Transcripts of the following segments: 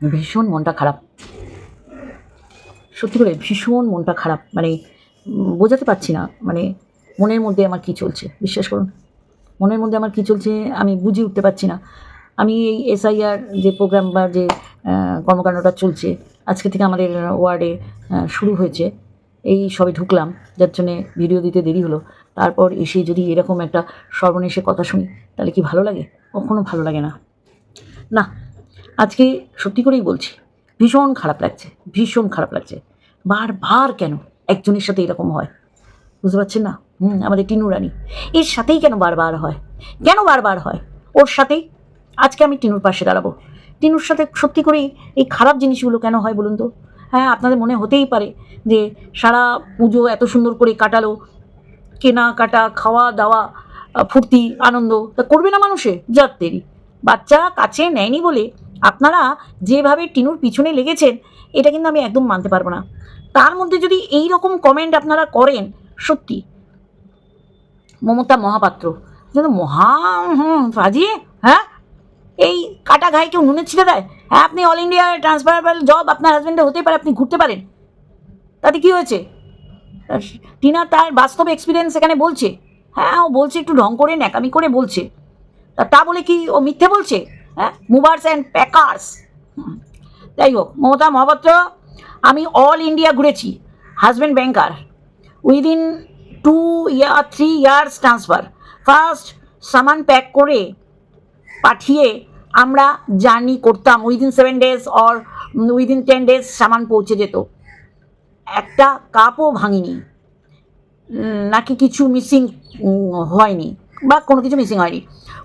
ভীষণ মনটা খারাপ। সত্যি করে ভীষণ মনটা খারাপ। মানে বোঝাতে পারছি না। মানে মনের মধ্যে আমার কি চলছে? বিশ্বাস করুন। মনের মধ্যে আমার কি চলছে আমি বুঝে উঠতে পারছি না। আমি এই এসআইআর যে প্রোগ্রাম বা যে কর্মকাণ্ডটা চলছে, আজকে থেকে আমাদের ওয়ার্ডে শুরু হয়েছে। এই সবে ঢুকলাম, যার জন্যে ভিডিও দিতে দেরি হলো। তারপর এসে যদি এরকম একটা সর্বনেশে কথা শুনি, তাহলে কি ভালো লাগে? কখনো ভালো লাগে না। না আজকে সত্যি করেই বলছি, ভীষণ খারাপ লাগছে, ভীষণ খারাপ লাগছে। বারবার কেন একজনের সাথে এরকম হয়? বুঝতে পারছেন না? হুম, আমাদের টিনু রানী। এর সাথেই কেন বারবার হয়? কেন বারবার হয়? ওর সাথেই আজকে আমি টিনুর পাশে দাঁড়াবো। টিনুর সাথে সত্যি করেই এই খারাপ জিনিসগুলো কেন হয় বলুন তো? হ্যাঁ আপনাদের মনে হতেই পারে যে সারা পুজো এত সুন্দর করে কাটালো, কেনা কাটা, খাওয়া দাওয়া ফুর্তি, আনন্দ, তা করবে না মানুষে? যাত্রেরই বাচ্চা কাছে নেয়নি বলে আপনারা যেভাবে টিনুর পিছনে লেগেছেন, এটা কিন্তু আমি একদম মানতে পারব না। তার মধ্যে যদি এই রকম কমেন্ট আপনারা করেন, সত্যি, মমতা মহাপাত্র, যেন মহা, হুম ফাজিয়ে হ্যাঁ? এই কাটা ঘায়ে কেউ নুনের ছিটে দেয়? হ্যাঁ আপনি অল ইন্ডিয়া ট্রান্সফারেবল জব আপনার হাজব্যান্ডে হতে পারে, আপনি ঘুরতে পারেন। তাতে কি হয়েছে? টিনা তার বাস্তব এক্সপিরিয়েন্স এখানে বলছে। হ্যাঁ ও বলছে একটু ঢং করে, ন্যাকামি করে বলছে। তা বলে কি ও মিথ্যে বলছে? হ্যাঁ? মুভার্স অ্যান্ড প্যাকার্স যাই হোক, মমতা মহাপাত্র, আমি অল ইন্ডিয়া ঘুরেছি husband banker within two year three years transfer first সামান প্যাক করে পাঠিয়ে আমরা জার্নি করতাম। Within seven days or within ten days সামান পৌঁছে যেত। একটা কাপও ভাঙিনি। নাকি কিছু মিসিং হয়নি বা কোনো কিছু মিসিং হয়নি।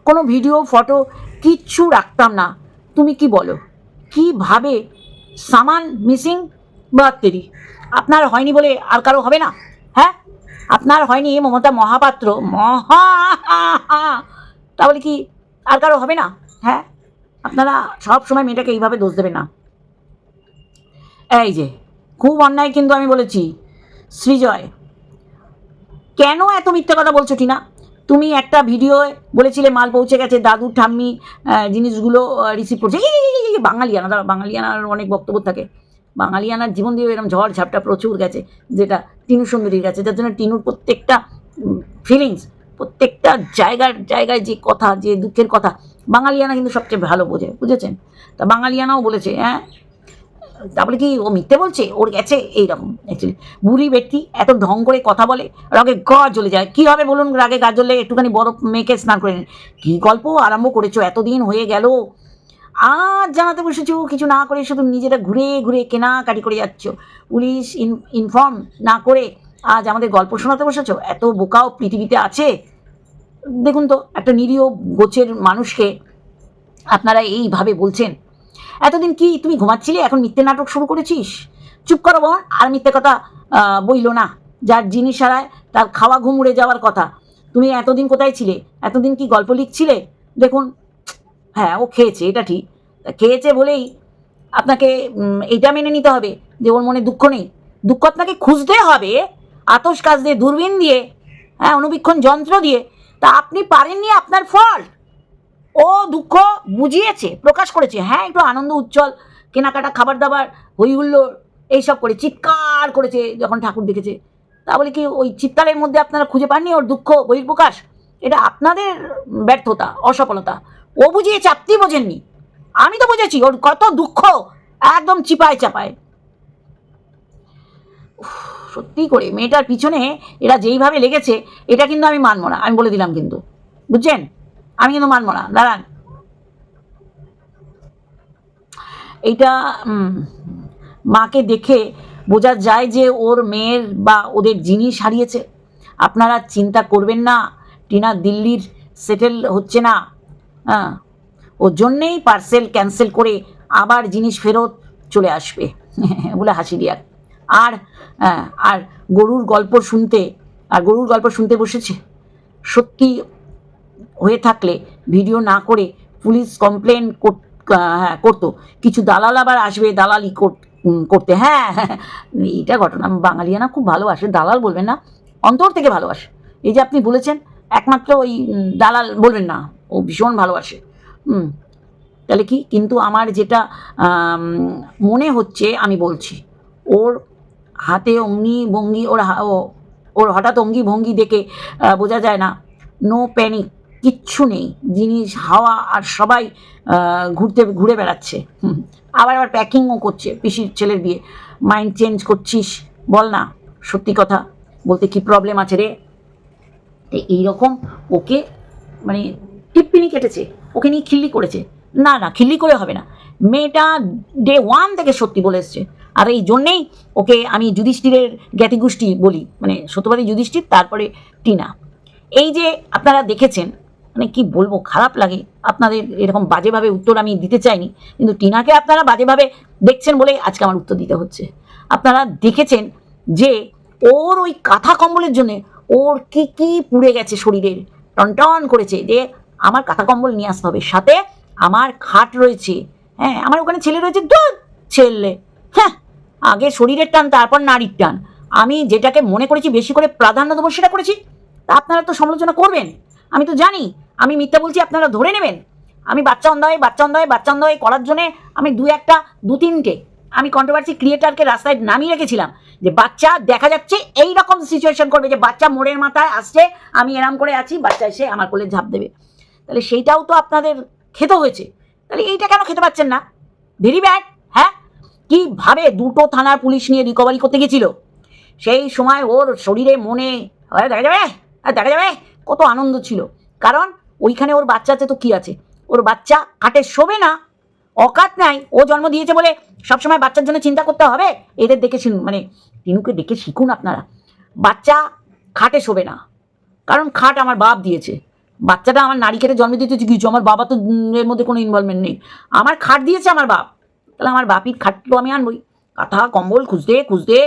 কোনো ভিডিও ফটো কিচ্ছু রাখতাম না। তুমি কি বলো? কীভাবে? সামান, মিসিং বা তেরি? আপনার হয়নি বলে আর কারও হবে না? হ্যাঁ? আপনার হয়নি মমতা মহাপাত্র? মহা! তাহলে কি আর কারও হবে না? হ্যাঁ? আপনারা সব সময় মেয়েটাকে এইভাবে দোষ দেবে না। এই যে, খুব অন্যায় কিন্তু আমি বলেছি। সৃজয় কেন এত মিথ্যে কথা বলছো টিনা? তুমি একটা ভিডিও বলেছিলে মাল পৌঁছে গেছে দাদু ঠাম্মি জিনিসগুলো রিসিভ করছে। বাঙালিয়ানা দাঁড়া বাঙালিয়ানার অনেক বক্তব্য থাকে। বাঙালিয়ানার জীবন দিয়ে এরকম ঝড় ঝাপটা প্রচুর গেছে, যেটা টিনু সুন্দরীর গেছে, যার জন্য টিনুর প্রত্যেকটা ফিলিংস প্রত্যেকটা জায়গার, জায়গায় যে কথা, যে দুঃখের কথা, বাঙালিয়ানা কিন্তু সবচেয়ে ভালো বোঝে, বুঝেছেন? তা বাঙালিয়ানাও বলেছে হ্যাঁ তারপরে কি ও মিথ্যে বলছে? ওর গেছে এইরকম। অ্যাকচুয়ালি বুড়ি ব্যক্তি এত ঢং করে কথা বলে, রাগে গা জ্বলে যায়। কী হবে বলুন, রাগে গা জ্বললে একটুখানি বরফ মেখে স্নান করে নিন। কী গল্প আরম্ভ করেছ? এতদিন হয়ে গেল। আজ জানাতে বসেছো, কিছু না করে শুধু নিজেরা ঘুরে ঘুরে কেনাকাটি করে যাচ্ছ। পুলিশ ইন ইনফর্ম না করে আজ আমাদের গল্প শোনাতে বসেছো? এত বোকাও পৃথিবীতে আছে? দেখুন তো, একটা নিরীহ গোছের মানুষকে আপনারা এইভাবে বলছেন। এতদিন কি তুমি ঘুমাচ্ছিলে? এখন মিথ্যে নাটক শুরু করেছিস? চুপ করো বোন, আর মিথ্যে কথা বইলো না। যার জিনিস হারায় তার খাওয়া ঘুম উড়ে যাওয়ার কথা। তুমি এতদিন কোথায় ছিলে? এতদিন কি গল্প লিখছিলে? দেখুন হ্যাঁ ও খেয়েছে, এটা ঠিক। খেয়েছে বলেই আপনাকে এইটা মেনে নিতে হবে যে ওর মনে দুঃখ নেই। দুঃখ আপনাকে খুঁজতে হবে আতস কাজ দিয়ে দূরবীন দিয়ে হ্যাঁ অনুবীক্ষণ যন্ত্র দিয়ে। তা আপনি পারেননি আপনার ফল্ট ও দুঃখ বুঝিয়েছে, প্রকাশ করেছে। হ্যাঁ একটু আনন্দ উজ্জ্বল, কেনাকাটা খাবার দাবার হই হুল্লোড় এইসব করে, চিৎকার করেছে যখন ঠাকুর দেখেছে। তা বলে কি, ওই চিৎকারের মধ্যে আপনারা খুঁজে পাননি ওর দুঃখ বহির্প্রকাশ? এটা আপনাদের ব্যর্থতা, অসফলতা। ও বুঝিয়েছে, আপনি বোঝেননি। আমি তো বুঝেছি, ওর কত দুঃখ, একদম চিপায় চাপায়। সত্যি করে, মেয়েটার পিছনে এরা যেইভাবে লেগেছে, এটা কিন্তু আমি মানবো না, আমি বলে দিলাম কিন্তু। বুঝছেন? আমি কিন্তু মানবো না দাঁড়ান। এইটা মাকে দেখে বোঝা যায় যে ওর মেয়ের বা ওদের জিনিস হারিয়েছে আপনারা চিন্তা করবেন না টিনা দিল্লির সেটেল হচ্ছে না। হ্যাঁ ওর জন্যেই পার্সেল ক্যান্সেল করে আবার জিনিস ফেরত চলে আসবে। বলে হাসি দিয়া আর হ্যাঁ, আর গরুর গল্প শুনতে আর গরুর গল্প শুনতে বসেছে? সত্যি হয়ে থাকলে ভিডিও না করে পুলিশ কমপ্লেন হ্যাঁ করতো। কিছু দালাল আবার আসবে দালালি কর- করতে। হ্যাঁ এইটা ঘটনা বাঙালিয়ানা খুব ভালোবাসে। দালাল বলবেন না, অন্তর থেকে ভালোবাসে। এই যে আপনি বলেছেন, একমাত্র ওই দালাল বলবেন না, ও ভীষণ ভালোবাসে। হুম, তাহলে কি? কিন্তু আমার যেটা মনে হচ্ছে, আমি বলছি, ওর হাতে অঙ্গি ভঙ্গি, ওর ওর হঠাৎ অঙ্গি ভঙ্গি দেখে বোঝা যায় না নো প্যানিক কিচ্ছু নেই। জিনিস, হাওয়া আর সবাই ঘুরতে, ঘুরে বেড়াচ্ছে। আবার আবার প্যাকিংও করছে। পিসির ছেলের বিয়ে। মাইন্ড চেঞ্জ করছিস? বল না। সত্যি কথা। বলতে কি প্রবলেম আছে রে? তো এইরকম ওকে মানে টিপ্পিনি কেটেছে। ওকে নিয়ে খিল্লি করেছে। না না, খিল্লি করে হবে না। মেয়েটা ডে ওয়ান থেকে সত্যি বলে এসছে। আর এই জন্যেই ওকে আমি যুধিষ্ঠিরের জ্ঞাতিগোষ্ঠী বলি। মানে সত্যবাদী যুধিষ্ঠির, তারপরে টিনা। এই যে আপনারা দেখেছেন মানে কি বলব, খারাপ লাগে। আপনাদের এরকম বাজেভাবে উত্তর আমি দিতে চাইনি, কিন্তু টিনাকে আপনারা বাজেভাবে দেখছেন বলেই আজকে আমার উত্তর দিতে হচ্ছে। আপনারা দেখেছেন যে ওর ওই কাঁথা কম্বলের জন্যে ওর কি কি পুড়ে গেছে শরীরের টনটন করেছে, যে আমার কাঁথা কম্বল নিয়ে আসতে হবে। সাথে আমার খাট রয়েছে হ্যাঁ আমার ওখানে ছেলে রয়েছে দুধ ছেলে হ্যাঁ আগে শরীরের টান, তারপর নারীর টান। আমি যেটাকে মনে করেছি বেশি করে প্রাধান্য দেবো সেটা করেছি। তা আপনারা তো সমালোচনা করবেন, আমি তো জানি। আমি মিথ্যা বলছি, আপনারা ধরে নেবেন। আমি বাচ্চা অন্ধয় বাচ্চা অন্ধয় বাচ্চা অন্ধয় করার জন্যে আমি দু একটা, দু তিনটে, আমি কন্ট্রোভার্সি ক্রিয়েটারকে রাস্তায় নামিয়ে রেখেছিলাম যে বাচ্চা দেখা যাচ্ছে এই রকম সিচুয়েশন করবে যে বাচ্চা মোড়ের মাথায় আসছে, আমি এরাম করে আছি, বাচ্চা এসে আমার কোলে ঝাঁপ দেবে। তাহলে সেইটাও তো আপনাদের খেতে হয়েছে। তাহলে এইটা কেন খেতে পাচ্ছেন না? ভেরি ব্যাড হ্যাঁ? কীভাবে দুটো থানার পুলিশ নিয়ে রিকভারি করতে গেছিল? সেই সময় ওর শরীরে মনে দেখা যাবে দেখা যাবে, কত আনন্দ ছিল। কারণ ওইখানে ওর বাচ্চা আছে তো কি আছে? ওর বাচ্চা খাটে শোবে না, অকাত নাই, ও জন্ম দিয়েছে বলে সবসময় বাচ্চার জন্য চিন্তা করতে হবে? এদের দেখে শুনুন মানে টিনুকে দেখে শিখুন আপনারা। বাচ্চা খাটে শোবে না, কারণ খাট আমার বাপ দিয়েছে। বাচ্চাটা আমার নারী খেটে জন্ম দিতে কিছু, আমার বাবা তো এর মধ্যে কোনো ইনভলভমেন্ট নেই। আমার খাট দিয়েছে আমার বাপ, তাহলে আমার বাপির খাটগুলো আমি আনবই। কাঁথা, কম্বল, খুঁজতে খুঁজতে,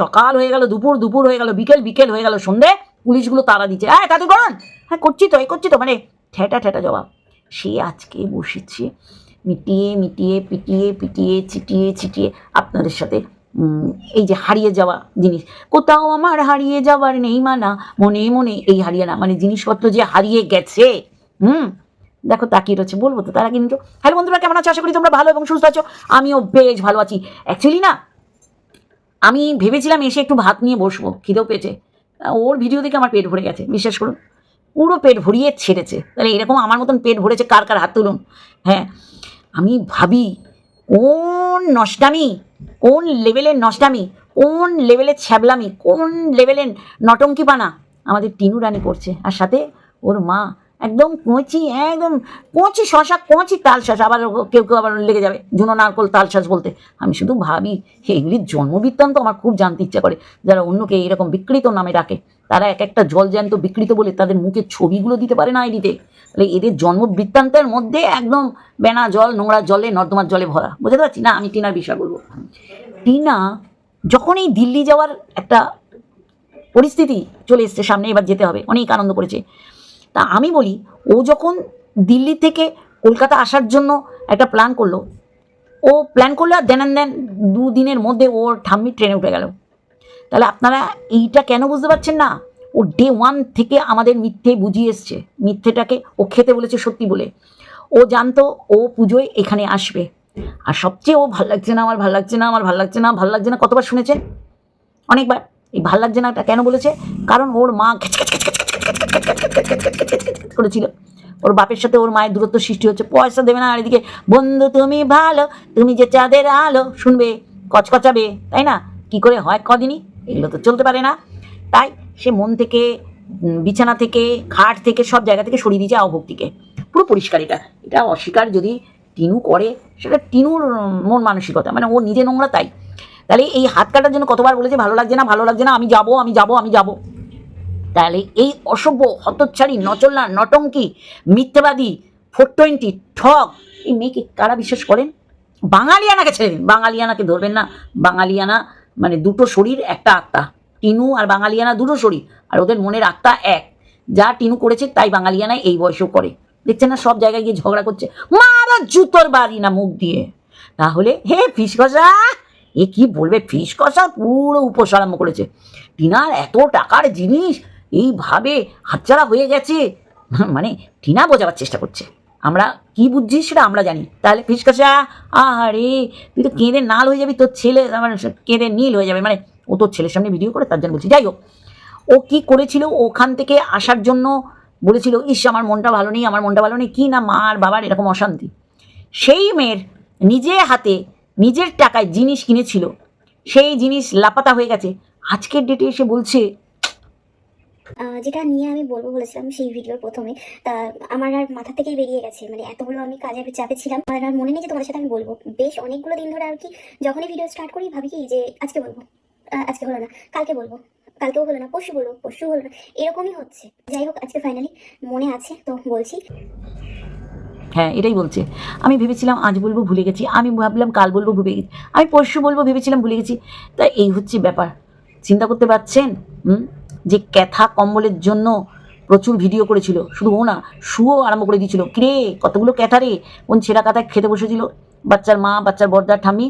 সকাল হয়ে গেল, দুপুর দুপুর হয়ে গেল, বিকেল বিকেল হয়ে গেল, সন্ধে, পুলিশগুলো তারা দিচ্ছে। হ্যাঁ তাদের করুন। হ্যাঁ করছি তো, এই করছি তো মানে ঠেটা ঠেটা জবাব। সে আজকে বসেছে, মিটিয়ে মিটিয়ে, পিটিয়ে পিটিয়ে চিটিয়ে চিটিয়ে আপনাদের সাথে এই যে হারিয়ে যাওয়া জিনিস। কোথাও আমার হারিয়ে যাওয়ার নেই মানা, মনে মনে এই হারিয়ে না মানে জিনিসপত্র যে হারিয়ে গেছে, হুম? দেখো, তাকিয়ে রয়েছে, বলব তো, তারা কিন্তু হ্যালো বন্ধুরা, কেমন আছো? আশা করি তোমরা ভালো এবং সুস্থ আছো। আমিও বেশ ভালো আছি। অ্যাকচুয়ালি না, আমি ভেবেছিলাম এসে একটু ভাত নিয়ে বসবো, খিদেও পেটে ওর ভিডিও দেখে আমার পেট ভরে গেছে, বিশ্বাস করুন। পুরো পেট ভরিয়ে ছেড়েছে। তাহলে এরকম আমার মতন পেট ভরেছে কার কার হাত তুলুন? হ্যাঁ আমি ভাবি কোন নষ্টামি, কোন লেভেলের নষ্টামি, কোন লেভেলের ছ্যাবলামি, কোন লেভেলের নটঙ্কিপানা আমাদের টিনু রানী করছে। আর সাথে ওর মা একদম কোঁচি একদম কোঁচি শশা, কোঁচি তাল শাঁস আবার কেউ কেউ আবার লেগে যাবে ঝুনো নারকল তাল শাঁস বলতে। আমি শুধু ভাবি, এগুলির জন্মবৃত্তান্ত আমার খুব জানতে ইচ্ছা করে, যারা অন্যকে এইরকম বিকৃত নামে ডাকে। তারা এক একটা জল জ্যান্ত বিকৃত বলে তাদের মুখের ছবিগুলো দিতে পারে না আইডিতে। তাহলে এদের জন্ম বৃত্তান্তের মধ্যে একদম বেনা জল, নোংরা জলে, নর্দমার জলে ভরা। বুঝতে পারছি না? আমি টিনার বিষয় বলব। টিনা যখন এই দিল্লি যাওয়ার একটা পরিস্থিতি চলে এসছে সামনে, এবার যেতে হবে। অনেক আনন্দ করেছে। তা আমি বলি, ও যখন দিল্লি থেকে কলকাতা আসার জন্য একটা প্ল্যান করল, ও প্ল্যান করল আর দেন দেন দুদিনের মধ্যে ওর ঠাম্মি ট্রেনে উঠে গেল। তাহলে আপনারা এইটা কেন বুঝতে পারছেন না ও ডে ওয়ান থেকে আমাদের মিথ্যে বুঝিয়ে এসছে মিথ্যেটাকে ও খেতে বলেছে সত্যি বলে ও জানতো ও পুজোয় এখানে আসবে আর সবচেয়ে ও ভালো লাগছে না আমার ভালো লাগছে না আমার ভালো লাগছে না ভালো লাগছে না কতবার শুনেছেন অনেকবার এই ভালো লাগছে নাটা কেন বলেছে কারণ ওর মা করেছিল ওর বাপের সাথে ওর মায়ের দূরত্ব সৃষ্টি হচ্ছে পয়সা দেবে না আর এদিকে বন্ধু তুমি ভালো তুমি যে চাঁদের আলো শুনবে কচকচাবে তাই না কি করে হয় কদিনই এগুলো তো চলতে পারে না। তাই সে মন থেকে বিছানা থেকে, খাট থেকে, সব জায়গা থেকে সরিয়ে দিয়েছে আহভক্তিকে পুরো পরিষ্কার এটা। এটা অস্বীকার যদি টিনু করে, সেটা টিনুর মন মানসিকতা। মানে ও নিজে নোংরা তাই। তাহলে এই হাত কাটার জন্য কতবার বলেছে, ভালো লাগছে না, ভালো লাগছে না, আমি যাব আমি যাব আমি যাব তাহলে এই অসভ্য, হতচ্ছাড়ি, নচল্লা, নটঙ্কি, মিথ্যাবাদী ফোর টোয়েন্টি ঠক এই মেয়েকে কারা বিশ্বাস করেন? বাঙালিয়ানাকে ছেড়ে দিন। বাঙালিয়ানাকে ধরবেন না। বাঙালিয়ানা মানে দুটো শরীর, একটা আত্মা। টিনু আর বাঙালিয়ানা দুটো শরীর, আর ওদের মনের আত্মা এক। যা টিনু করেছে, তাই বাঙালিয়ানায় এই বয়সেও করে। দেখছেন না, সব জায়গায় গিয়ে ঝগড়া করছে, মারা জুতোর বাড়ি না মুখ দিয়ে। তাহলে হে ফিস কষা এ কি বলবে? ফিস কষা পুরো উপোস আরম্ভ করেছে। টিনার এত টাকার জিনিস, এইভাবে হাতছাড়া হয়ে গেছে? মানে টিনা বোঝাবার চেষ্টা করছে। আমরা কি বুঝছিস সেটা আমরা জানি। তাহলে ফিসকাসা আরে তুই তো কেঁদে নাল হয়ে যাবি, তোর ছেলে আমার কেঁদে নীল হয়ে যাবে মানে ও তোর ছেলের সামনে ভিডিও করে, তার জন্য বলছি। যাই হোক, ও কি করেছিল, ওখান থেকে আসার জন্য বলেছিল, ইস, আমার মনটা ভালো নেই, আমার মনটা ভালো নেই, কি না মা আর বাবার এরকম অশান্তি। সেই মেয়ের নিজে হাতে নিজের টাকায় জিনিস কিনেছিল, সেই জিনিস লাপাতা হয়ে গেছে। আজকের ডেটে এসে বলছে যেটা নিয়ে আমি বলব বলেছিলাম সেই ভিডিওর প্রথমে, তা আমার আর মাথা থেকেই বেরিয়ে গেছে। মানে এতগুলো আমি কাজের চাপে ছিলাম। আর মনে নেই যে তোমাদের সাথে আমি বলব। বেশ অনেকগুলো দিন ধরে আর কি যখনই ভিডিও স্টার্ট করি, ভাবি কি যে আজকে বলব। আজকে হলো না, কালকে বলব। কালকেও হলো না, পরশু বলব পরশু হলো না। এরকমই হচ্ছে। যাই হোক, আজকে ফাইনালি মনে আছে, তো বলছি। হ্যাঁ এটাই বলছে। আমি ভেবেছিলাম আজ বলব, ভুলে গেছি। আমি ভাবলাম কাল বলব, ভুলে গেছি। আমি পরশু বলব, ভেবেছিলাম ভুলে গেছি। তা এই হচ্ছে ব্যাপার। চিন্তা করতে পারছেন? হুম? যে ক্যাথা কম্বলের জন্য প্রচুর ভিডিও করেছিল। শুধু ও না শুও আরম্ভ করে দিয়েছিল। কিরে, কতগুলো ক্যাথা রে? কোন ছেঁড়া কাতায় খেতে বসেছিল। বাচ্চার মা, বাচ্চার বর্দার ঠামি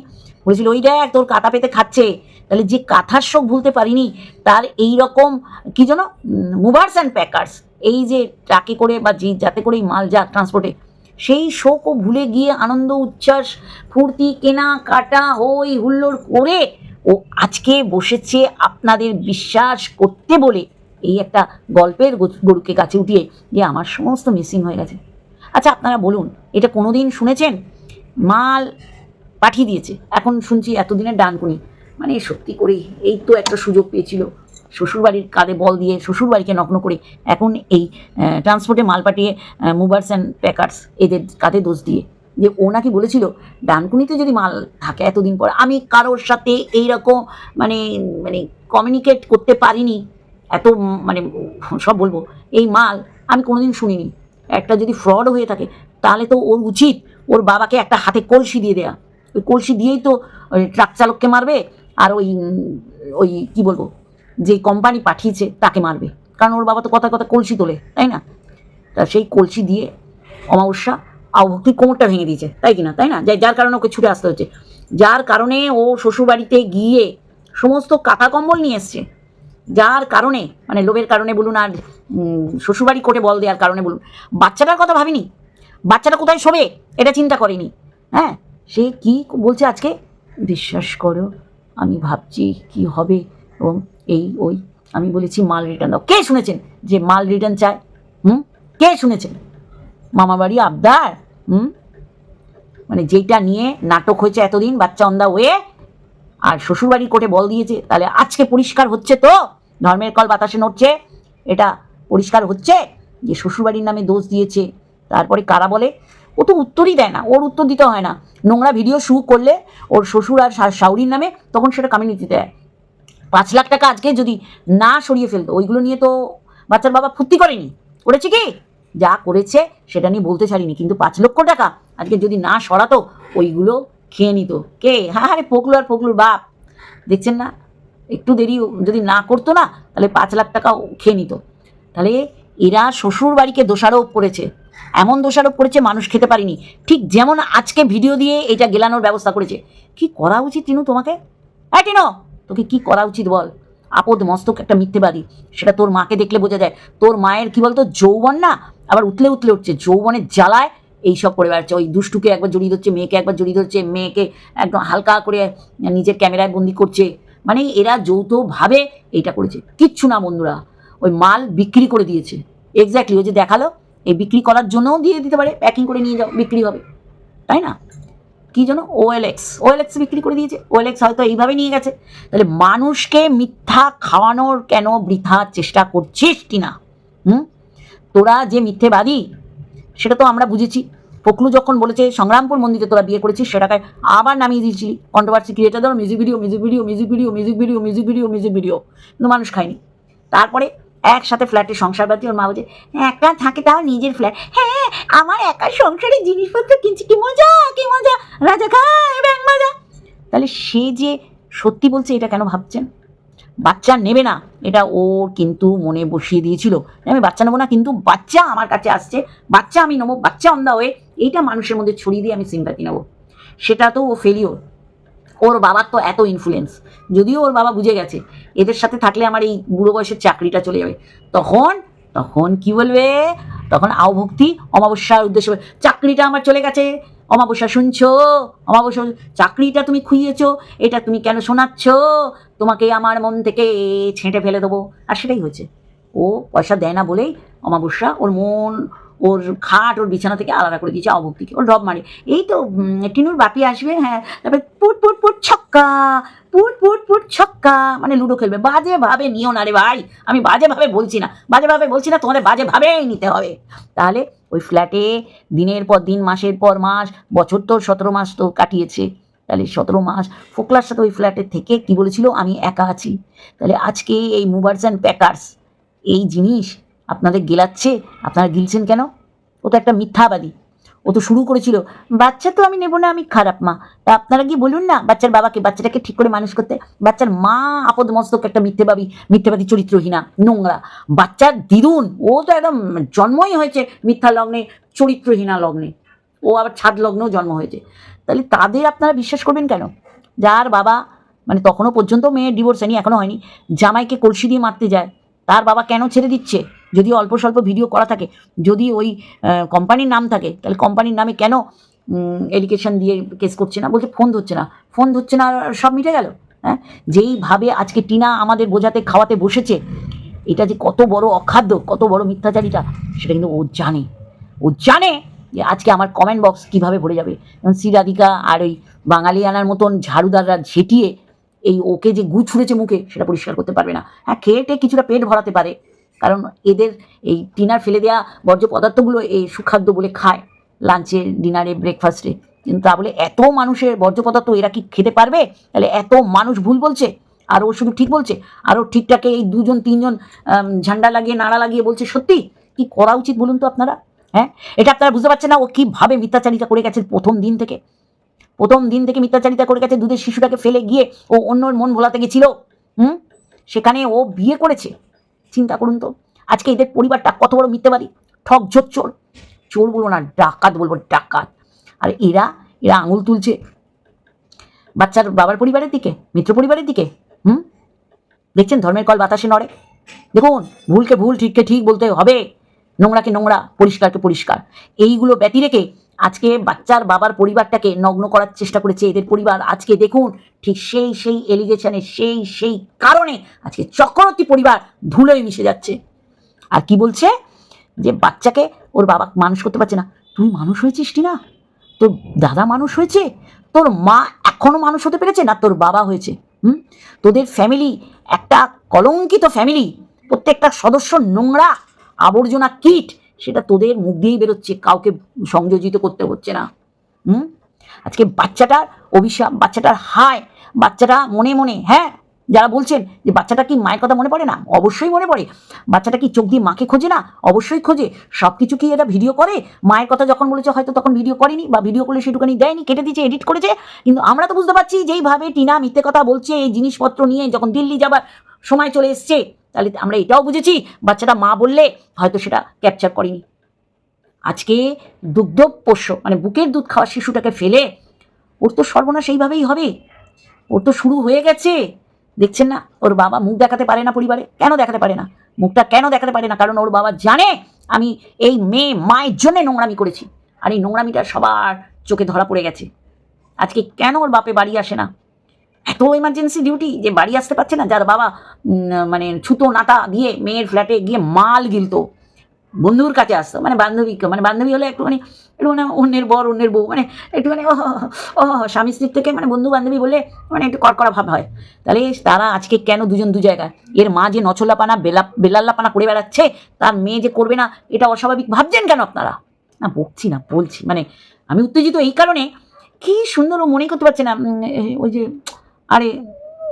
বলেছিল, ওই দেখ, তোর কাটা পেতে খাচ্ছে। তাহলে যে কাঁথার শোক ভুলতে পারিনি, তার এই রকম কি যেন মুভার্স অ্যান্ড প্যাকার্স এই যে ট্রাকে করে বা যে যাতে করে মাল যাক ট্রান্সপোর্টে সেই শোকও ভুলে গিয়ে আনন্দ, উচ্ছ্বাস, ফুর্তি কেনা কাটা হই হুল্লোড় করে ও আজকে বসেছে আপনাদের বিশ্বাস করতে বলে এই একটা গল্পের গরুকে কাছে উঠিয়ে যে আমার সমস্ত মিসিং হয়ে গেছে। আচ্ছা আপনারা বলুন, এটা কোনোদিন শুনেছেন? মাল পাঠিয়ে দিয়েছে। এখন শুনছি এতদিনের ডানকুনি। মানে সত্যি করেই, এই তো একটা সুযোগ পেয়েছিল। শ্বশুরবাড়ির কাঁধে বল দিয়ে শ্বশুরবাড়িকে নগ্ন করে এখন এই ট্রান্সপোর্টে মাল পাঠিয়ে মুভার্স অ্যান্ড প্যাকার্স এদের কাঁধে দোষ দিয়ে যে ও নাকি বলেছিল, ডানকুনিতে যদি মাল থাকে এতদিন পর, আমি কারোর সাথে এইরকম মানে মানে কমিউনিকেট করতে পারিনি। এত মানে সব বলব, এই মাল আমি কোনোদিন শুনিনি। একটা যদি ফ্রড হয়ে থাকে, তাহলে তো ওর উচিত ওর বাবাকে একটা হাতে কলসি দিয়ে দেয়া। ওই কলসি দিয়েই তো ট্রাক চালককে মারবে, আর ওই ওই কি বলব যে কোম্পানি পাঠিয়েছে তাকে মারবে। কারণ ওর বাবা তো কথা কথা কলসি তোলে, তাই না? তা সেই কলসি দিয়ে অমাবস্যা আবভক্তি কোমরটা ভেঙে দিয়েছে, তাই কি না? তাই না? যার কারণে ওকে ছুটে আসতে হচ্ছে। যার কারণে ও শ্বশুরবাড়িতে গিয়ে সমস্ত কাঁথা কম্বল নিয়ে এসছে। যার কারণে মানে লোভের কারণে বলুন আর শ্বশুরবাড়ি কোটে বল দেওয়ার কারণে বলুন। বাচ্চাটার কথা ভাবিনি? বাচ্চাটা কোথায় শোবে? এটা চিন্তা করেনি। হ্যাঁ? সে কি বলছে আজকে? বিশ্বাস করো, আমি ভাবছি কি হবে। এবং এই, ওই, আমি বলেছি মাল রিটার্ন দাও। কে শুনেছেন যে মাল রিটার্ন চায়? হুম? কে শুনেছেন? মামাবাড়ি আবদার? হুম? মানে যেইটা নিয়ে নাটক হয়েছে এতদিন, বাচ্চা অন দা ওয়ে আর শ্বশুরবাড়ির কোর্টে বল দিয়েছে, তাহলে আজকে পরিষ্কার হচ্ছে তো? ধর্মের কল বাতাসে নড়ছে, এটা পরিষ্কার হচ্ছে? যে শ্বশুরবাড়ির নামে দোষ দিয়েছে, তারপরে কারা বলে? ও তো উত্তরই দেয় না, ওর উত্তর দিতে হয় না। নোংরা ভিডিও শু করলে ওর শ্বশুর আর শাউরির নামে তখন সেটা কমিউনিটি দেয়। পাঁচ লাখ টাকা আজকে যদি না সরিয়ে ফেলতো, ওইগুলো নিয়ে তো বাচ্চার বাবা ফুর্তি করেনি। করেছে কি? যা করেছে সেটা নিয়ে বলতে ছাড়িনি কিন্তু পাঁচ লক্ষ টাকা আজকে যদি না সরাতো, ওইগুলো খেয়ে নিত। কে? হ্যাঁ হ্যাঁ ফকলু আর ফকলুর বাপ। দেখছেন না? একটু দেরি যদি না করতো না, তাহলে পাঁচ লাখ টাকা খেয়ে নিত। তাহলে এরা শ্বশুর বাড়িকে দোষারোপ করেছে। এমন দোষারোপ করেছে মানুষ খেতে পারিনি। ঠিক যেমন আজকে ভিডিও দিয়ে এটা গেলানোর ব্যবস্থা করেছে। কি করা উচিত টিনু তোমাকে? হ্যাঁ টিনু, তোকে কি করা উচিত বল? আপদ মস্তক একটা মিথ্যেবাদী। সেটা তোর মাকে দেখলে বোঝা যায়। তোর মায়ের কি বলতো, যৌবন না আবার উতলে উতলে উঠছে, যৌবনের জ্বালায় এইসব করে বেড়াচ্ছে ওই দুষ্টুকে একবার জড়িয়ে ধরছে, মেয়েকে একবার জড়িয়ে ধরছে, মেয়েকে একদম হালকা করে নিজের ক্যামেরায় বন্দি করছে। মানে এরা যৌথভাবে এইটা করেছে। কিচ্ছু না বন্ধুরা, ওই মাল বিক্রি করে দিয়েছে। এক্স্যাক্টলি ওই যে দেখাল, এই বিক্রি করার জন্যও দিয়ে দিতে পারে প্যাকিং করে নিয়ে যাও, বিক্রি হবে। তাই না? কি যেন ওএলএক্স ওএলএক্স বিক্রি করে দিয়েছে। ওএলএক্স হয়তো এইভাবে নিয়ে গেছে। তাহলে মানুষকে মিথ্যা খাওয়ানোর কেন বৃথা চেষ্টা করছিস কি না হুম? তোরা যে মিথ্যেবাদী, সেটা তো আমরা বুঝেছি। ফখলু যখন বলেছে, সংগ্রামপুর মন্দিরে তোরা বিয়ে করেছিস সেটাকে আবার নামিয়ে দিয়েছিলি কন্ট্রোভার্সি ক্রিয়েটার ধরো music video music video music video music video music video music video কিন্তু মানুষ খায়নি। তারপরে একসাথে ফ্ল্যাটে সংসার বাতি ওর মা বলছে, একা থাকে তাও নিজের ফ্ল্যাট হ্যাঁ আমার একা সংসারে জিনিসপত্র কিনছি, কি মজা কি মজা। রাজা খায়, ব্যাং মজা তাহলে সে যে সত্যি বলছে, এটা কেন ভাবছেন? বাচ্চা নেবে না। এটা ওর কিন্তু মনে বসিয়ে দিয়েছিল। আমি বাচ্চা নেব না, কিন্তু বাচ্চা আমার কাছে আসছে। বাচ্চা আমি নেব, বাচ্চা অন দা হয়ে এইটা মানুষের মধ্যে ছড়িয়ে দিয়ে আমি সিম্পাতি নেব। সেটা তো ও ফেলিওর ওর বাবার তো এত ইনফ্লুয়েন্স যদিও ওর বাবা বুঝে গেছে, এদের সাথে থাকলে আমার এই বুড়ো বয়সের চাকরিটা চলে যাবে। তখন তখন কি বলবে? তখন আওভক্তি অমাবস্যার উদ্দেশ্য চাকরিটা আমার চলে গেছে। অমাবস্যা শুনছো? অমাবস্যা, চাকরিটা তুমি খুইয়েছো। এটা তুমি কেন শোনাচ্ছ? তোমাকে আমার মন থেকে ছেঁটে ফেলে দেবো। আর সেটাই হয়েছে। ও পয়সা দেয় না বলেই অমাবস্যা ওর মন, ওর খাট, ওর বিছানা থেকে আলাদা করে দিয়েছে অভক্তিকে ওর ডব মারে। এই তো টিনুর বাপি আসবে হ্যাঁ তারপরে পুট পুট পুট, ছক্কা, পুট পুট পুট, ছক্কা মানে লুডো খেলবে। বাজে ভাবে নিও না রে ভাই, আমি বাজে ভাবে বলছি না। বাজে ভাবে বলছি না, তোমাদের বাজে ভাবেই নিতে হবে। তাহলে ওই ফ্ল্যাটে দিনের পর দিন, মাসের পর মাস, বছর তো সতেরো মাস তো কাটিয়েছে। তাহলে সতেরো মাস ফোকলার সাথে ওই ফ্ল্যাটের থেকে কি বলেছিল? আমি একা আছি। তাহলে আজকে এই মুভার্স অ্যান্ড প্যাকার্স এই জিনিস আপনাদের গেলাচ্ছে, আপনারা গিলছেন কেন? ও তো একটা মিথ্যাবাদী। ও তো শুরু করেছিল, বাচ্চা তো আমি নেব না, আমি খারাপ মা। তা আপনারা কি বলুন না, বাচ্চার বাবাকে, বাচ্চাটাকে ঠিক করে মানুষ করতে। বাচ্চার মা আপদ মস্তক একটা মিথ্যেবাদী মিথ্যেবাদী চরিত্রহীনা, নোংরা। বাচ্চার দিদুন, ও তো একদম জন্মই হয়েছে মিথ্যা লগ্নে, চরিত্রহীনা লগ্নে। ও আবার ছাদ লগ্নেও জন্ম হয়েছে। তাহলে তাদের আপনারা বিশ্বাস করবেন কেন? যার বাবা মানে তখনও পর্যন্ত মেয়ের ডিভোর্স হয়নি, এখনও হয়নি, জামাইকে কলসি দিয়ে মারতে যায়, তার বাবা কেন ছেড়ে দিচ্ছে? যদি অল্প স্বল্প ভিডিও করা থাকে, যদি ওই কোম্পানির নাম থাকে, তাহলে কোম্পানির নামে কেন এডুকেশন দিয়ে কেস করছে না? বলছে ফোন ধরছে না। ফোন ধরছে না সব মিটে গেল হ্যাঁ? যেইভাবে আজকে টিনা আমাদের বোঝাতে খাওয়াতে বসেছে, এটা যে কত বড় অখাদ্য, কত বড় মিথ্যাচারিতা সেটা কিন্তু ও জানে। ও জানে আজকে আমার কমেন্ট বক্স কীভাবে ভরে যাবে? যেমন শ্রীরাধিকা আর ওই বাঙালিয়ানার মতন ঝাড়ুদাররা ঝেঁটিয়ে এই ওকে যে গু ছুঁড়েছে মুখে সেটা পরিষ্কার করতে পারবে না। হ্যাঁ খেয়েটে কিছুটা পেট ভরাতে পারে, কারণ এদের এই টিনার ফেলে দেওয়া বর্জ্য পদার্থগুলো এই সুখাদ্য বলে খায় লাঞ্চে, ডিনারে ব্রেকফাস্টে কিন্তু তা বলে এত মানুষের বর্জ্য পদার্থ এরা কি খেতে পারবে? তাহলে এত মানুষ ভুল বলছে? আর ও শুধু ঠিক বলছে? আর ও এই দুজন, তিনজন ঝান্ডা লাগিয়ে, নাড়া লাগিয়ে বলছে সত্যি? কি করা উচিত বলুন তো আপনারা? হ্যাঁ? এটা আপনারা বুঝতে পারছেন না, ও কীভাবে মিথ্যাচারিতা করে গেছে প্রথম দিন থেকে। প্রথম দিন থেকে মিথ্যাচারিতা করে গেছে, দুধের শিশুটাকে ফেলে গিয়ে ও অন্যর মন ভোলাতে গেছিল। হুম? সেখানে ও বিয়ে করেছে। চিন্তা করুন তো। আজকে এদের পরিবারটা কত বড় মিথ্যেবাদী। ঠক ঝোট চোর। চোর বলব না, ডাকাত বলব, ডাকাত। আর এরা এরা আঙুল তুলছে। বাচ্চার বাবার পরিবারের দিকে, মিত্র পরিবারের দিকে, হুম? দেখছেন ধর্মের কল বাতাসে নড়ে। দেখুন, ভুলকে ভুল, ঠিককে ঠিক বলতে হবে। নোংরাকে নোংরা, পরিষ্কারকে পরিষ্কার। এইগুলো ব্যতি রেখে আজকে বাচ্চার বাবার পরিবারটাকে নগ্ন করার চেষ্টা করেছে এদের পরিবার। আজকে দেখুন, ঠিক সেই সেই এলিগেশনে সেই সেই কারণে আজকে চক্রবর্তী পরিবার ধুলোয় মিশে যাচ্ছে। আর কি বলছে? যে বাচ্চাকে ওর বাবা মানুষ করতে পারছে না। তুই মানুষ হয়েছিস না তোর দাদা মানুষ হয়েছে? তোর মা এখনও মানুষ হতে পেরেছে না তোর বাবা হয়েছে? হুম? তোদের ফ্যামিলি একটা কলঙ্কিত ফ্যামিলি প্রত্যেকটা সদস্য নোংরা। আবর্জনা কিট, সেটা তোদের মুখ দিয়েই বেরোচ্ছে, কাউকে সংযোজিত করতে হচ্ছে না। হুম? আজকে বাচ্চাটার অভিশাপ, বাচ্চাটার হায়, বাচ্চাটা মনে মনে হ্যাঁ? যারা বলছেন যে বাচ্চাটা কি মায়ের কথা মনে পড়ে না? অবশ্যই মনে পড়ে। বাচ্চাটা কি চোখ দিয়ে মাকে খোঁজে না? অবশ্যই খোঁজে। সব কিছু কি এটা ভিডিও করে? মায়ের কথা যখন বলেছে, হয়তো তখন ভিডিও করেনি বা ভিডিও করলে সেটুকানি দেয়নি, কেটে দিয়েছে, এডিট করেছে। কিন্তু আমরা তো বুঝতে পারছি, যেইভাবে টিনা মিথ্যে কথা বলছে, এই জিনিসপত্র নিয়ে যখন দিল্লি যাবার সময় চলে এসছে। তাহলে আমরা এটাও বুঝেছি, বাচ্চাটা মা বললে হয়তো সেটা ক্যাপচার করেনি। আজকে দুগ্ধ পোষ্য মানে বুকের দুধ খাওয়া শিশুটাকে ফেলে, ওর তো সর্বনাশ এইভাবেই হবে। ওর তো শুরু হয়ে গেছে। দেখছেন না, ওর বাবা মুখ দেখাতে পারে না পরিবারে। কেন দেখাতে পারে না? মুখটা কেন দেখাতে পারে না? কারণ ওর বাবা জানে আমি এই মেয়ে মায়ের জন্যে নোংরামি করেছি। আর এই নোংরামিটা সবার চোখে ধরা পড়ে গেছে। আজকে কেন ওর বাপে বাড়ি আসে না? এত এমার্জেন্সি ডিউটি যে বাড়ি আসতে পারছে না, যার বাবা মানে ছুতো, নাতা দিয়ে মেয়ের ফ্ল্যাটে গিয়ে মাল গিলতো। বন্ধুর কাছে আসতো মানে বান্ধবীকে মানে বান্ধবী হলে একটুখানি, একটু মানে অন্যের বর, অন্যের বউ মানে একটুখানি ও ও স্বামী স্ত্রীর থেকে মানে বন্ধু বান্ধবী বলে মানে একটু কড়কড়া ভাব হয়। তাহলে তারা আজকে কেন দুজন দু জায়গায়? এর মা যে নছলাপানা, বেলা, বেলাল্লাপানা করে বেড়াচ্ছে, তার মেয়ে যে করবে না, এটা অস্বাভাবিক, ভাবছেন কেন আপনারা? না, বকছি না, বলছি মানে আমি উত্তেজিত এই কারণে, কি সুন্দর ও মনেই করতে পারছে না ওই যে আরে,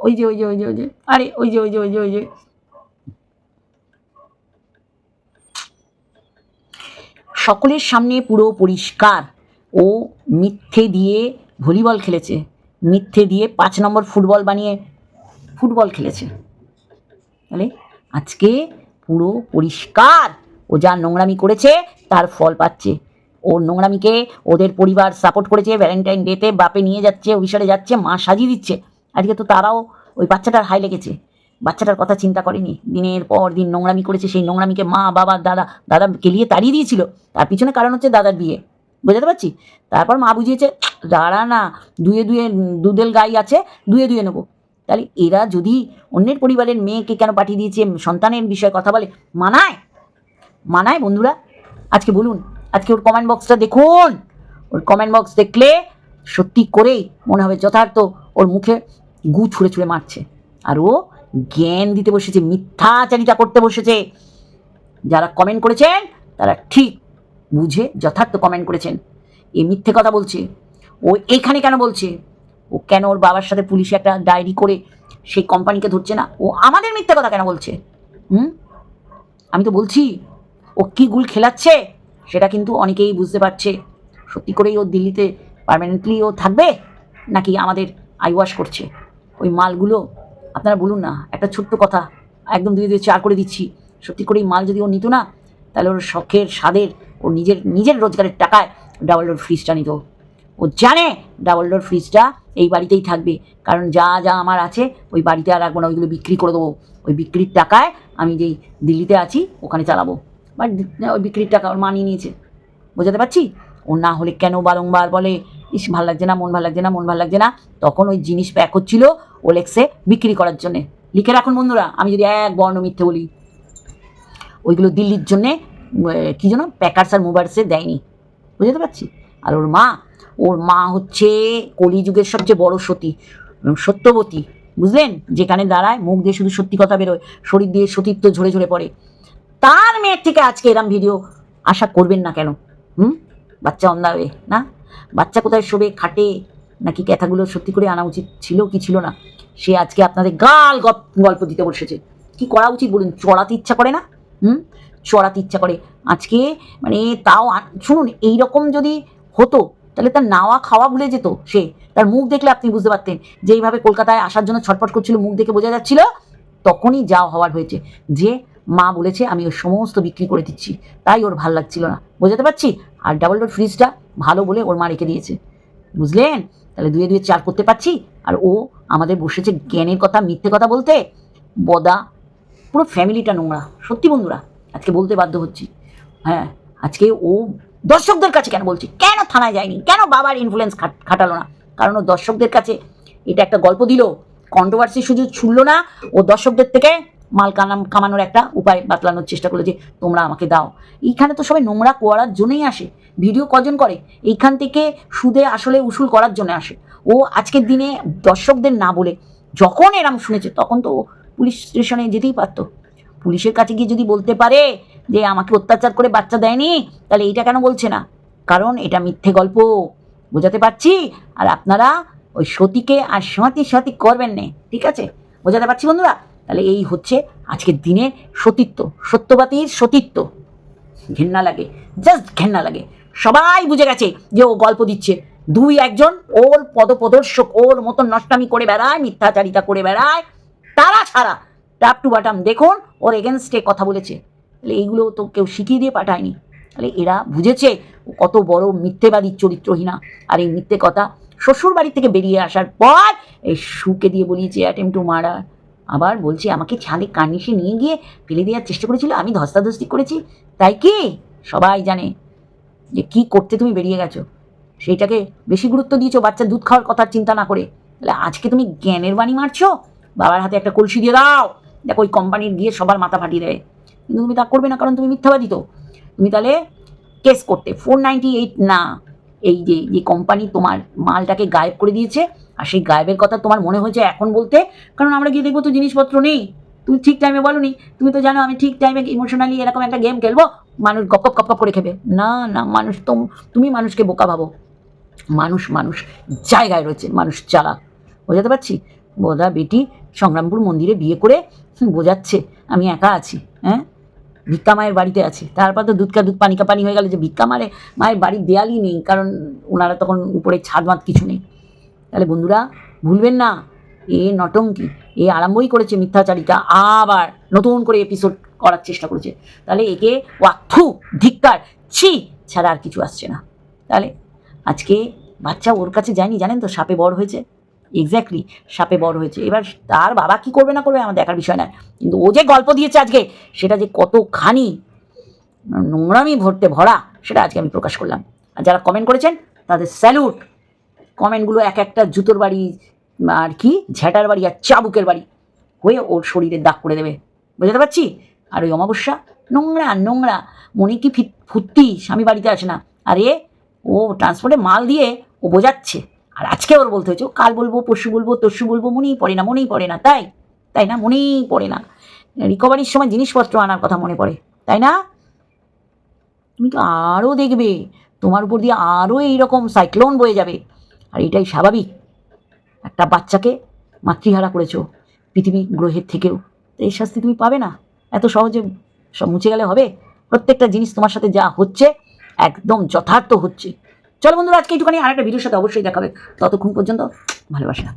ওই যে ওই যে ওই যে ওই যে, আরে, ওই যে ওই যে ওই যে ওই যে। সকলের সামনে পুরো পরিষ্কার। ও মিথ্যে দিয়ে ভলিবল খেলেছে। মিথ্যে দিয়ে পাঁচ নম্বর ফুটবল বানিয়ে ফুটবল খেলেছে। তাহলে আজকে পুরো পরিষ্কার। ও যা নোংরামি করেছে, তার ফল পাচ্ছে। ওর নোংরামিকে ওদের পরিবার সাপোর্ট করেছে ভ্যালেন্টাইন ডেতে বাপে নিয়ে যাচ্ছে অভিসারে যাচ্ছে, মা সাজিয়ে দিচ্ছে। আজকে তো তারাও ওই বাচ্চাটার হাই লেগেছে। বাচ্চাটার কথা চিন্তা করেনি। দিনের পর দিন নোংরামি করেছে, সেই নোংরামিকে মা, বাবা, দাদা দাদা কেলিয়ে তাড়িয়ে দিয়েছিল। তার পিছনে কারণ হচ্ছে দাদার বিয়ে। বুঝতে পারছি? তারপর মা বুঝিয়েছে, দাঁড়া না, দুয়ে দুয়ে দুধেল গাই আছে, দুয়ে দুয়ে নেব। তাহলে এরা যদি অন্যের পরিবারের মেয়েকে কেন পাঠিয়ে দিয়েছে, সন্তানের বিষয়ে কথা বলে, মানায়? মানায় বন্ধুরা? আজকে বলুন, আজকে ওর কমেন্ট বক্সটা দেখুন। ওর কমেন্ট বক্স দেখলে সত্যি করেই মনে হবে যথার্থ ওর মুখে গু ছুঁড়ে ছুঁড়ে মারছে। আর ও জ্ঞান দিতে বসেছে, মিথ্যাচারিতা করতে বসেছে। যারা কমেন্ট করেছেন, তারা ঠিক বুঝে, যথার্থ কমেন্ট করেছেন। এ মিথ্যে কথা বলছে। ও এখানে কেন বলছে? ও কেন ওর বাবার সাথে পুলিশে একটা ডায়েরি করে সেই কোম্পানিকে ধরছে না? ও আমাদের মিথ্যে কথা কেন বলছে? হুম? আমি তো বলছি, ও কি গুল খেলাচ্ছে? সেটা কিন্তু অনেকেই বুঝতে পারছে। সত্যি করেই ও দিল্লিতে পার্মানেন্টলি ও থাকবে? নাকি আমাদের আইওয়াশ করছে? ওই মালগুলো, আপনারা বলুন না, একটা ছোট্ট কথা, একদম দুই দুই চার করে দিচ্ছি। সত্যি করেই মাল যদি ও নিত না, তাহলে ওর শখের, স্বাদের, ওর নিজের নিজের রোজগারের টাকায় ডাবল ডোর ফ্রিজটা নিত। ও জানে ডাবল ডোর ফ্রিজটা এই বাড়িতেই থাকবে। কারণ যা যা আমার আছে, ওই বাড়িতে আর রাখব না, ওইগুলো বিক্রি করে দেবো। ওই বিক্রির টাকায় আমি যেই দিল্লিতে আছি, ওখানে চালাবো। বাট ওই বিক্রির টাকা ওর মানিয়ে নিয়েছে। বোঝাতে পারছি? ও না হলে কেন বারংবার বলে ইস, ভালো লাগছে না, মন ভালো লাগছে না, মন ভালো লাগছে না। তখন ওই জিনিস প্যাক হচ্ছিল ওলেক্সে বিক্রি করার জন্যে। লিখে রাখুন বন্ধুরা, আমি যদি এক বর্ণ মিথ্যে বলি। ওইগুলো দিল্লির জন্যে কী যেন প্যাকার্স আর মোবাইলসে দেয়নি। বুঝতে পারছি? আর ওর মা ওর মা হচ্ছে কলিযুগের সবচেয়ে বড় সতী সত্যবতী, বুঝলেন? যেখানে দাঁড়ায় মুখ দিয়ে শুধু সত্যি কথা বেরোয়, শরীর দিয়ে সতীত্ব ঝরে ঝরে পড়ে। তার মেয়ের থেকে আজকে এরম ভিডিও আশা করবেন না কেন? হুম? বাচ্চা অন্ধাবে না? বাচ্চা কোথায় শোবে, খাটে? নাকি ক্যাথাগুলো সত্যি করে আনা উচিত ছিল কি ছিল না? সে আজকে আপনাদের গাল গল্প দিতে বসেছে। কি করা উচিত বলুন? চড়াতে ইচ্ছা করে না? হুম? চড়াতে ইচ্ছা করে। আজকে মানে তাও শুনুন এই রকম যদি হতো, তাহলে তার নাওয়া খাওয়া ভুলে যেত সে। তার মুখ দেখলে আপনি বুঝতে পারতেন যে এইভাবে কলকাতায় আসার জন্য ছটফট করছিল, মুখ দেখে বোঝা যাচ্ছিল, তখনই যা হওয়ার হয়েছে। যে মা বলেছে, আমি ওর সমস্ত বিক্রি করে দিচ্ছি। তাই ওর ভালো লাগছিল না। বোঝাতে পারছি? আর ডাবল ডোর ফ্রিজটা ভালো বলে ওর মা রেখে দিয়েছে। বুঝলেন? তাহলে দুয়ে দুয়ে চার করতে পারছি? আর ও আমাদের বসেছে জ্ঞানের কথা, মিথ্যে কথা বলতে? বদা, পুরো ফ্যামিলিটা নোংরা। সত্যি বন্ধুরা, আজকে বলতে বাধ্য হচ্ছি। হ্যাঁ আজকে ও দর্শকদের কাছে কেন বলছি? কেন থানায় যায়নি? কেন বাবার ইনফ্লুয়েন্স খাটালো না? কারণ ও দর্শকদের কাছে এটা একটা গল্প দিল। কন্ট্রোভার্সি শুধু ছুড়লো না। ও দর্শকদের থেকে মাল কানাম কামানোর একটা উপায় বাতলানোর চেষ্টা করল যে, তোমরা আমাকে দাও। এইখানে তো সবাই নোংরা করার জন্যই আসে। ভিডিও কজন করে? এইখান থেকে সুদে আসলে উসুল করার জন্য আসে। ও আজকের দিনে দর্শকদের না বলে যখন এরম শুনেছে, তখন তো পুলিশ স্টেশনে যেতেই পারতো। পুলিশের কাছে গিয়ে যদি বলতে পারে যে, আমাকে অত্যাচার করে বাচ্চা দেয়নি, তাহলে এইটা কেন বলছে না? কারণ এটা মিথ্যে গল্প। বোঝাতে পারছি? আর আপনারা ওই সতীকে আর সাঁতি সাঁতি করবেন না, ঠিক আছে? বোঝাতে পারছি বন্ধুরা? তাহলে এই হচ্ছে আজকের দিনে সতীত্ব। সত্যবাদীর সতীত্ব। ঘেন্না লাগে জাস্ট ঘেন্না লাগে। সবাই বুঝে গেছে যে ও গল্প দিচ্ছে। দুই একজন ওর পদপ্রদর্শক, ওর মতন নষ্টামি করে বেড়ায়, মিথ্যাচারিতা করে বেড়ায়। তারা ছাড়া টাপ টু বাটাম দেখুন, ওর এগেনস্টে কথা বলেছে। তাহলে এইগুলো তো কেউ শিখিয়ে দিয়ে পাঠায়নি। তাহলে এরা বুঝেছে কত বড় মিথ্যেবাদী, চরিত্রহীনা। আর এই মিথ্যে কথা শ্বশুর বাড়ি থেকে বেরিয়ে আসার পর এই সুকে দিয়ে বলিয়েছে অ্যাটেম টু মার্ডার আবার বলছে, আমাকে ছাদে কার্নিশে নিয়ে গিয়ে ফেলে দেওয়ার চেষ্টা করেছিল, আমি ধস্তাধস্তি করেছি। তাই কি? সবাই জানে যে কি করতে তুমি বেরিয়ে গেছো। সেইটাকে বেশি গুরুত্ব দিয়েছ, বাচ্চা দুধ খাওয়ার কথা চিন্তা না করে। তাহলে আজকে তুমি জ্ঞানের বাণী মারছো? বাবার হাতে একটা কলসি দিয়ে দাও। দেখো, ওই কোম্পানির গিয়ে সবার মাথা ফাটিয়ে দেবে। কিন্তু তুমি তা করবে না, কারণ তুমি মিথ্যাবাদী তো। তুমি তাহলে কেস করতে। ফোর নাইনটি এইট না, এই যে যে কোম্পানি তোমার মালটাকে গায়েব করে দিয়েছে আর সেই গায়েবের কথা তোমার মনে হয়েছে এখন বলতে? কারণ আমরা গিয়ে দেখব তো জিনিসপত্র নেই। তুমি ঠিক টাইমে বলনি। তুমি তো জানো আমি ঠিক টাইমে ইমোশনালি এরকম একটা গেম খেলব, মানুষ গপ গপ গপ করে খেবে না না, মানুষ তো, তুমি মানুষকে বোকা ভাবো। মানুষ মানুষ, জায়গায় রয়েছে, মানুষ চালা। বোঝাতে পারছি? বোধা বেটি সংগ্রামপুর মন্দিরে বিয়ে করে বোঝাচ্ছে। আমি একা আছি হ্যাঁ? ভিক্ষা মায়ের বাড়িতে আছে। তারপর তো দুধকা দুধ পানিকা পানি হয়ে গেল যে ভিক্ষা মারে, মায়ের বাড়ির দেয়ালই নেই। কারণ ওনারা তখন উপরে ছাদ মাত কিছু নেই। তাহলে বন্ধুরা, ভুলবেন না। এ নটঙ্কি এ আরম্ভই করেছে মিথ্যাচারিতা, আবার নতুন করে এপিসোড করার চেষ্টা করেছে। তাহলে একে ওয়াথু, ধিক্কার, ছি ছাড়া আর কিছু আসছে না। তাহলে আজকে বাচ্চা ওর কাছে যায়নি, জানেন তো, সাপে বড় হয়েছে। এক্স্যাক্টলি সাপে বড় হয়েছে। এবার তার বাবা কি করবে না করবে আমার দেখার বিষয় না কিন্তু ও যে গল্প দিয়েছে আজকে, সেটা যে কতখানি নোংরামি ভরতে ভরা, সেটা আজকে আমি প্রকাশ করলাম। আর যারা কমেন্ট করেছেন, তাদের স্যালুট কমেন্টগুলো এক একটা জুতোর বাড়ি, আর কি ঝ্যাটার বাড়ি আর চাবুকের বাড়ি হয়ে ওর শরীরে দাগ করে দেবে। বুঝতে পারছি? আর ওই অমাবস্যা? নোংরা নোংরা। মনে কি ফুর্তি? স্বামী বাড়িতে আসে না। আর, ও ট্রান্সপোর্টে মাল দিয়ে ও বোঝাচ্ছে। আর আজকে ওর বলতে হয়েছে কাল বলব, পরশু বলব, তরশু বলব, মনেই পড়ে না, মনেই পড়ে না। তাই? তাই না? মনেই পড়ে না। রিকভারির সময় জিনিসপত্র আনার কথা মনে পড়ে। তাই না? তুমি তো আরও দেখবে। তোমার উপর দিয়ে আরও এইরকম সাইক্লোন বয়ে যাবে। আর এটাই স্বাভাবিক। একটা বাচ্চাকে মাতৃহারা করেছ পৃথিবী গ্রহের থেকেও। তো এই শাস্তি তুমি পাবে না। এত সহজে সব মুছে গেলে হবে? প্রত্যেকটা জিনিস তোমার সাথে যা হচ্ছে একদম যথার্থ হচ্ছে। চলো বন্ধুরা, আজকে একটুখানি আরেকটা ভিডিওর সাথে অবশ্যই দেখাবে ততক্ষণ পর্যন্ত ভালোবাসা।